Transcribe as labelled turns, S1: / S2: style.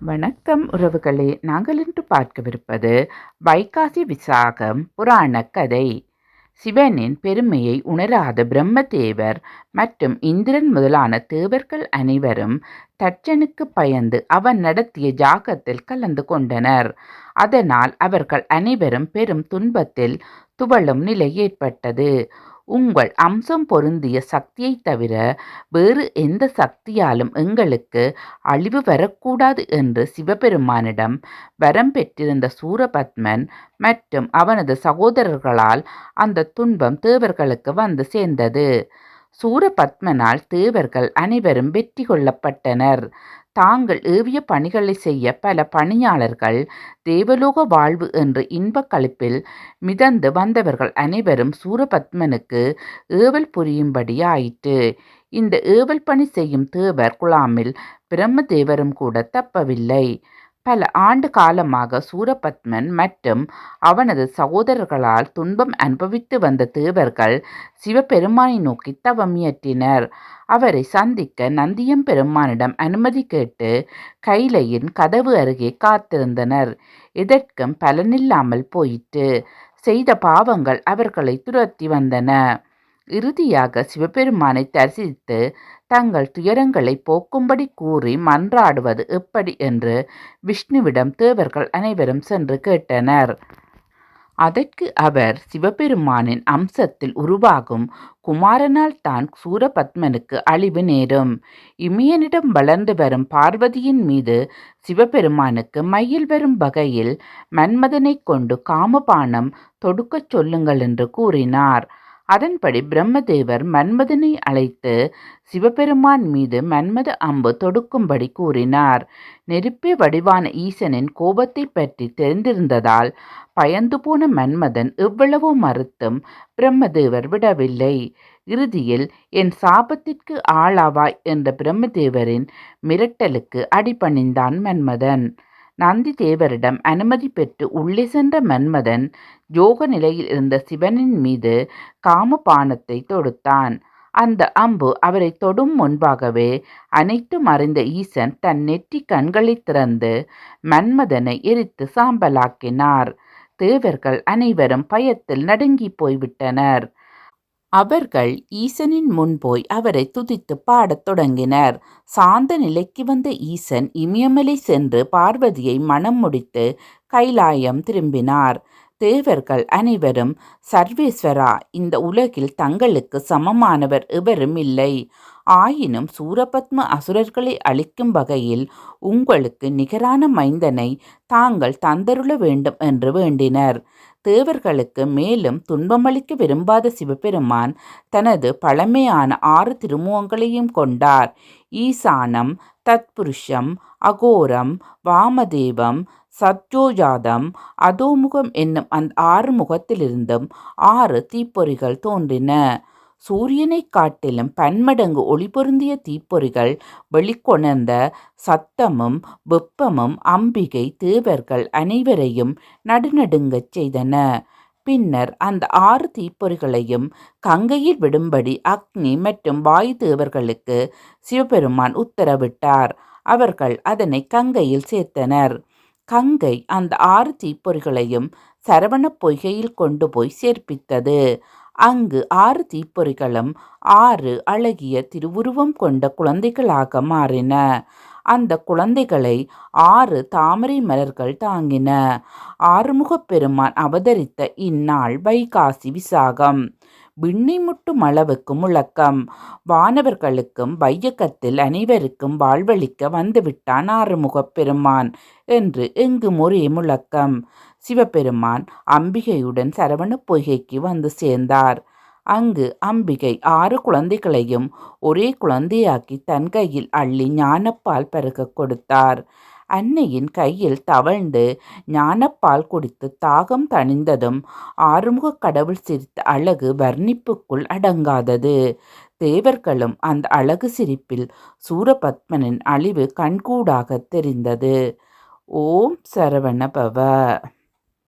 S1: வணக்கம் உறவுகளே. நாங்கள் இன்று பார்க்கவிருப்பது வைகாசி விசாகம் புராண கதை. சிவனின் பெருமையை உணராத பிரம்மதேவர் மற்றும் இந்திரன் முதலான தேவர்கள் அனைவரும் தட்சனுக்கு பயந்து அவன் நடத்திய ஜாகத்தில் கலந்து கொண்டனர். அதனால் அவர்கள் அனைவரும் பெரும் துன்பத்தில் துவளும் நிலை ஏற்பட்டது. உங்கள் அம்சம் பொருந்திய சக்தியை தவிர வேறு எந்த சக்தியாலும் எங்களுக்கு அழிவு வரக்கூடாது என்று சிவபெருமானிடம் வரம் பெற்றிருந்த சூரபத்மன் மற்றும் அவனது சகோதரர்களால் அந்த துன்பம் தேவர்களுக்கு வந்து சேர்ந்தது. சூரபத்மனால் தேவர்கள் அனைவரும் வெற்றி கொள்ளப்பட்டனர். தாங்கள் ஏவிய பணிகளை செய்ய பல பணியாளர்கள் தேவலோக வாழ்வு என்று இன்பக் களிப்பில் மிதந்து வந்தவர்கள் அனைவரும் சூரபத்மனுக்கு ஏவல் புரியும்படி ஆயிற்று இந்த ஏவல் பணி செய்யும் தேவர் குழாமில் பிரம்மதேவரும் கூட தப்பவில்லை. பல ஆண்டு காலமாக சூரபத்மன் மற்றும் அவனது சகோதரர்களால் துன்பம் அனுபவித்து வந்த தேவர்கள் சிவபெருமானை நோக்கி தவம் இயற்றினர். அவரை சந்திக்க நந்தியம் பெருமானிடம் அனுமதி கேட்டு கைலையின் கதவு அருகே காத்திருந்தனர். இதற்கும் பலனில்லாமல் போயிற்று. செய்த பாவங்கள் அவர்களை துரத்தி வந்தன. இறுதியாக சிவபெருமானை தரிசித்து தங்கள் துயரங்களை போக்கும்படி கூறி மன்றாடுவது எப்படி என்று விஷ்ணுவிடம் தேவர்கள் அனைவரும் சென்று கேட்டனர். அதற்கு அவர் சிவபெருமானின் அம்சத்தில் உருவாகும் குமாரனால் தான் சூரபத்மனுக்கு அழிவு நேரும். இமயனிடம் வளர்ந்து வரும் பார்வதியின் மீது சிவபெருமானுக்கு மயில் வரும் வகையில் மன்மதனை கொண்டு காமபானம் தொடுக்கச் சொல்லுங்கள் என்று கூறினார். அதன்படி பிரம்மதேவர் மன்மதனை அழைத்து சிவபெருமான் மீது மன்மத அம்பு தொடுக்கும்படி கூறினார். நெருப்பே வடிவான ஈசனின் கோபத்தை பற்றி தெரிந்திருந்ததால் பயந்து போன மன்மதன் எவ்வளவோ மறுத்தும் பிரம்மதேவர் விடவில்லை. இறுதியில் என் சாபத்திற்கு ஆளாவாய் என்ற பிரம்மதேவரின் மிரட்டலுக்கு அடிபணிந்தான் மன்மதன். நந்தி தேவரிடம் அனுமதி பெற்று உள்ளே சென்ற மன்மதன் யோக நிலையில் இருந்த சிவனின் மீது காமபானத்தை தொடுத்தான். அந்த அம்பு அவரை தொடும் முன்பாகவே அனைத்தும் மறைந்த ஈசன் தன் நெற்றி கண்களை திறந்து மன்மதனை எரித்து சாம்பலாக்கினார். தேவர்கள் அனைவரும் பயத்தில் நடுங்கி போய்விட்டனர். அவர்கள் ஈசனின் முன் போய் அவரை துதித்து பாடத் தொடங்கினர். சாந்த நிலைக்கு வந்த ஈசன் இமயமலை சென்று பார்வதியை மனம் முடித்து கைலாயம் திரும்பினார். தேவர்கள் அனைவரும் சர்வேஸ்வரா இந்த உலகில் தங்களுக்கு சமமானவர் எவரும் இல்லை. ஆயினும் சூரபத்ம அசுரர்களை அழிக்கும் வகையில் உங்களுக்கு நிகரான மைந்தனை தாங்கள் தந்தருள வேண்டும் என்று வேண்டினர். தேவர்களுக்கு மேலும் துன்பமளிக்க விரும்பாத சிவபெருமான் தனது பழமையான ஆறு திருமுகங்களையும் கொண்டார். ஈசானம் தத்புருஷம் அகோரம் வாமதேவம் சத்யோஜாதம் அதோமுகம் என்னும் அந்த ஆறு முகத்திலிருந்தும் ஆறு தீப்பொறிகள் தோன்றின. சூரியனைக் காட்டிலும் பன்மடங்கு ஒளிபொருந்திய தீப்பொறிகள் வெளிக்கொணர்ந்த சத்தமும் வெப்பமும் அம்பிகை தேவர்கள் அனைவரையும் நடுநடுங்கச் செய்தன. பின்னர் அந்த ஆறு தீப்பொறிகளையும் கங்கையில் விடும்படி அக்னி மற்றும் வாயு தேவர்களுக்கு சிவபெருமான் உத்தரவிட்டார். அவர்கள் அதனை கங்கையில் சேர்த்தனர். கங்கை அந்த ஆறு தீப்பொறிகளையும் சரவணப் பொய்கையில் கொண்டு போய் சேர்ப்பித்தது. அங்கு ஆறு தீப்பொறிகளும் ஆறு அழகிய திருவுருவம் கொண்ட குழந்தைகளாக மாறின. அந்த குழந்தைகளை ஆறு தாமரை மலர்கள் தாங்கின. ஆறுமுகப் பெருமான் அவதரித்த இந்நாள் வைகாசி விசாகம். விண்ணை முட்டும் அளவுக்கு முழக்கம் வானவர்களுக்கும் வையகத்தில் அனைவருக்கும் வாழ்வளிக்க வந்துவிட்டான் ஆறுமுகப் பெருமான் என்று எங்கும் ஒரே முழக்கம் சிவபெருமான் அம்பிகையுடன் சரவண பொய்கைக்கு வந்து சேர்ந்தார். அங்கு அம்பிகை ஆறு குழந்தைகளையும் ஒரே குழந்தையாக்கி தன் கையில் அள்ளி ஞானப்பால் பருக கொடுத்தார். அன்னையின் கையில் தவழ்ந்து ஞானப்பால் குடித்து தாகம் தணிந்ததும் ஆறுமுக கடவுள் சிரித்த அழகு வர்ணிப்புக்குள் அடங்காதது. தேவர்களும் அந்த அழகு சிரிப்பில் சூரபத்மனின் அழிவு கண்கூடாக தெரிந்தது. ஓம் சரவண பவ